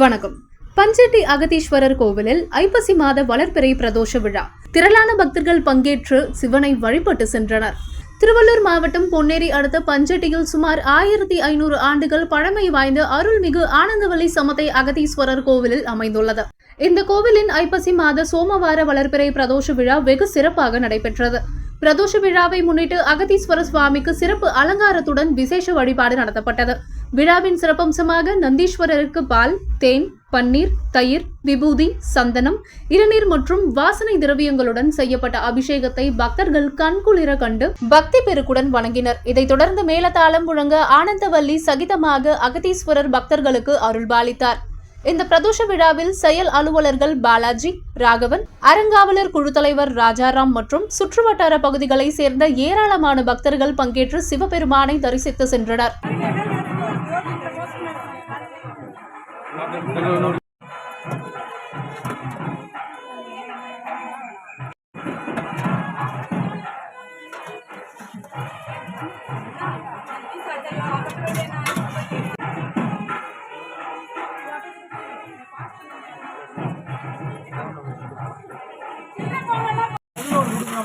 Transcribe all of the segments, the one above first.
வணக்கம். பஞ்சட்டி அகதீஸ்வரர் கோவிலில் ஐப்பசி மாத வளர்பிறை பிரதோஷ விழா. திரளான பக்தர்கள் பங்கேற்று சிவனை வழிபட்டு சென்றனர். திருவள்ளூர் மாவட்டம் பொன்னேரி அடுத்த பஞ்சட்டியில் சுமார் ஆயிரத்தி ஐநூறு ஆண்டுகள் பழமை வாய்ந்த அருள்மிகு ஆனந்தவல்லி சமத்தை அகதீஸ்வரர் கோவிலில் அமைந்துள்ளது. இந்த கோவிலின் ஐப்பசி மாத சோமவார வளர்பிறை பிரதோஷ விழா வெகு சிறப்பாக நடைபெற்றது. பிரதோஷ விழாவை முன்னிட்டு அகதீஸ்வர சுவாமிக்கு சிறப்பு அலங்காரத்துடன் விசேஷ வழிபாடு நடத்தப்பட்டது. விழாவின் சிறப்பம்சமாக நந்தீஸ்வரருக்கு பால் தேன் பன்னீர் தயிர் விபூதி சந்தனம் இளநீர் மற்றும் வாசனை திரவியங்களுடன் செய்யப்பட்ட அபிஷேகத்தை பக்தர்கள் கண்குளிர கண்டு பக்தி பெருக்குடன் வணங்கினர். இதைத் தொடர்ந்து மேலதாளம் முழங்க ஆனந்தவல்லி சகிதமாக அகதீஸ்வரர் பக்தர்களுக்கு அருள்பாலித்தார். இந்த பிரதோஷ விழாவில் செயல் அலுவலர்கள் பாலாஜி ராகவன் அறங்காவலர் குழு தலைவர் ராஜாராம் மற்றும் சுற்றுவட்டார பகுதிகளை சேர்ந்த ஏராளமான பக்தர்கள் பங்கேற்று சிவபெருமானை தரிசித்து சென்றனர்.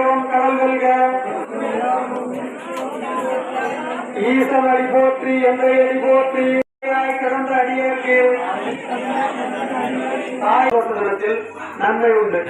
ஓம் கடல் வெல்க ஈசன் அடி போற்றி எந்தை அடி போற்றி கிடந்த அடியேற்கு. தாய் போற்றுதலத்தில் நன்மை உண்டு.